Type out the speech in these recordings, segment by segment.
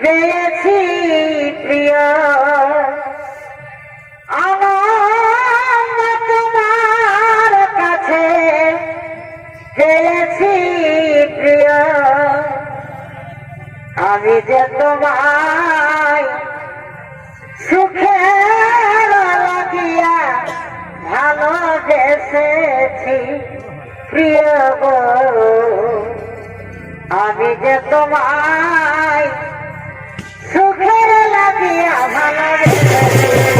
পেয়েছি প্রিয়। আমার তোমার কাছে পেয়েছি প্রিয়। আমি যে তোমায় সুখে লাগিয়া ভালোবেসেছি প্রিয় আমি যে তোমার ভালো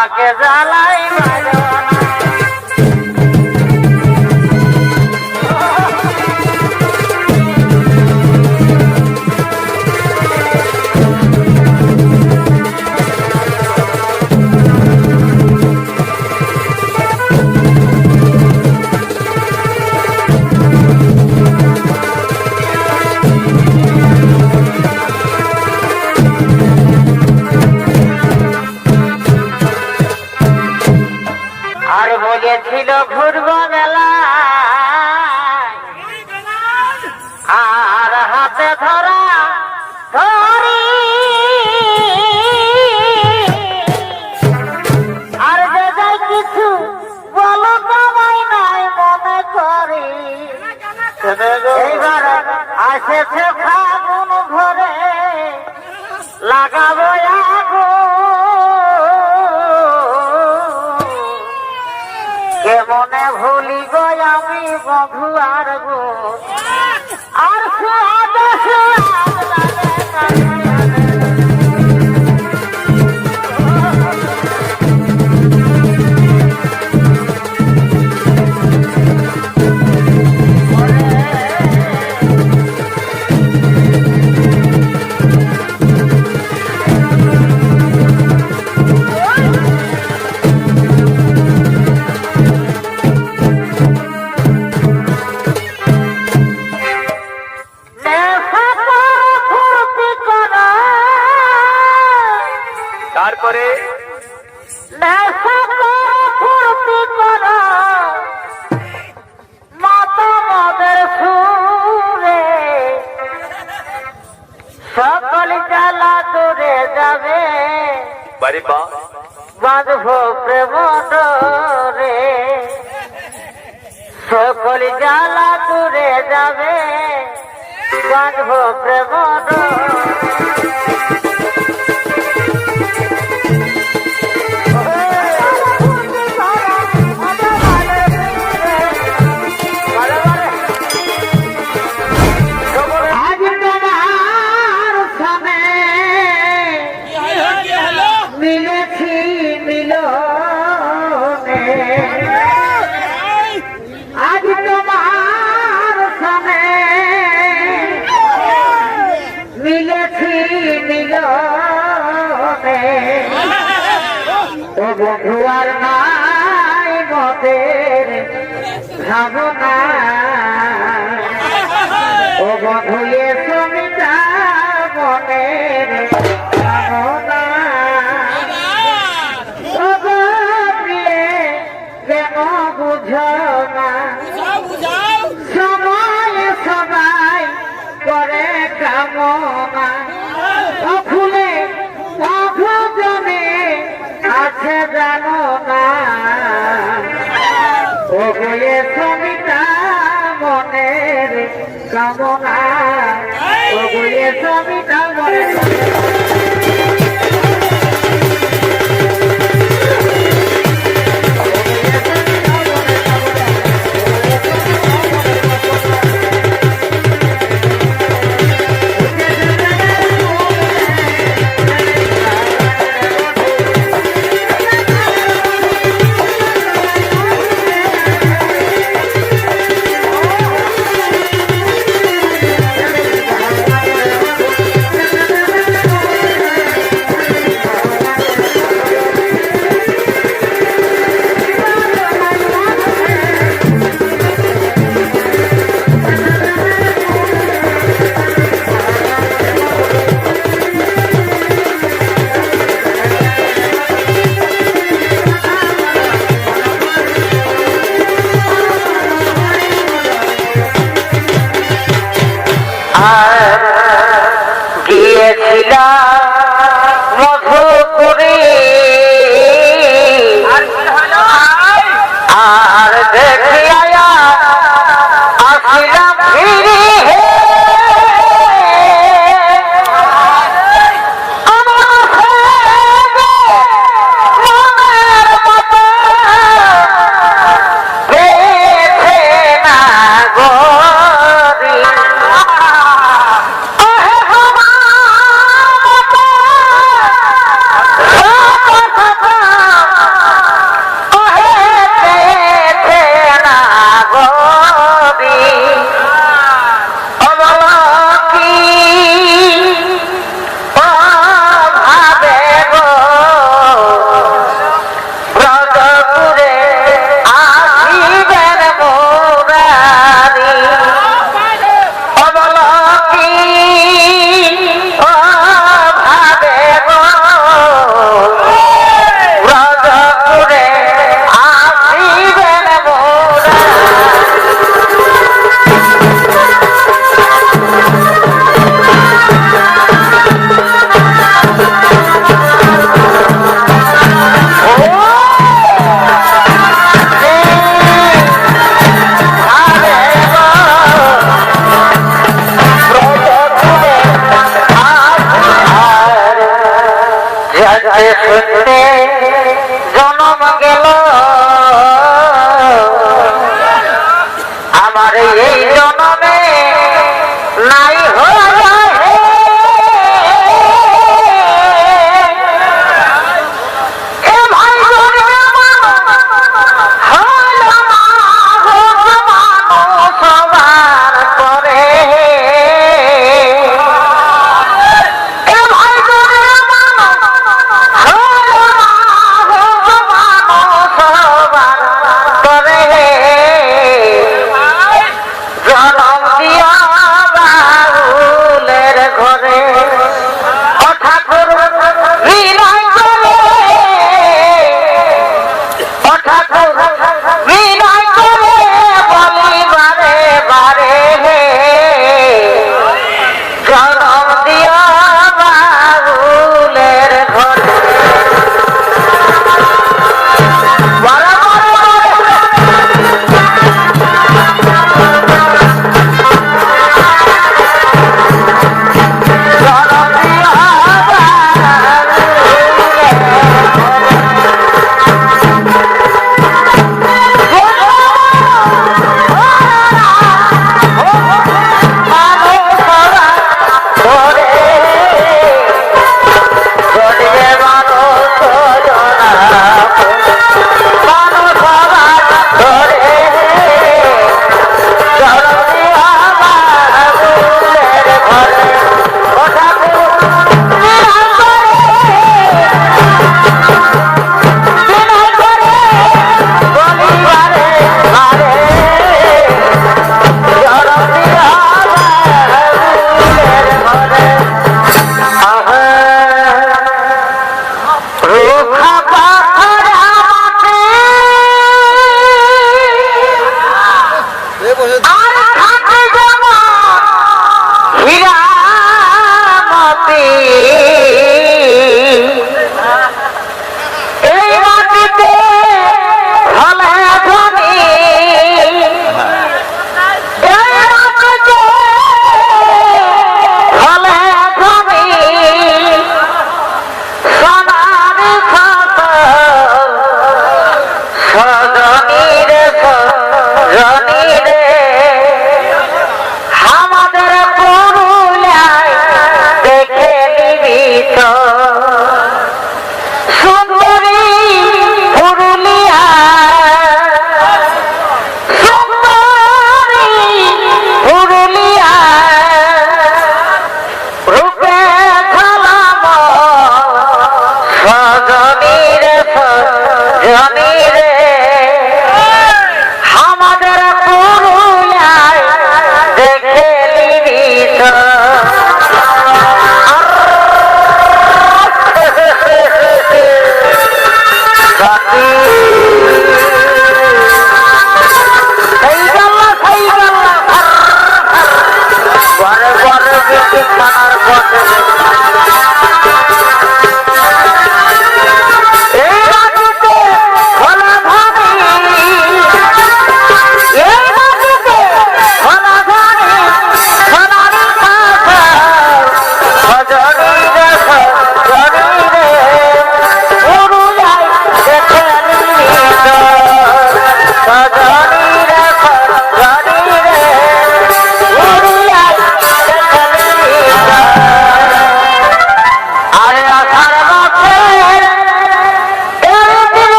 মাকে জ্বালাই মারো না। I got acabó. সকল জ্বালা দূরে যাবে। বাঁধব প্রেম রে সকল জ্বালা দূরে যাবে। বাঁধব প্রেম মিলেছি মিলন รอกัน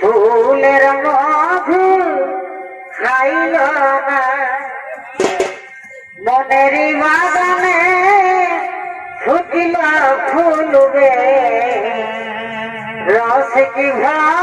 ফুলের মধু খাইল না। মনের বাগানে ফুটিল ফুলবে রস কি ভাই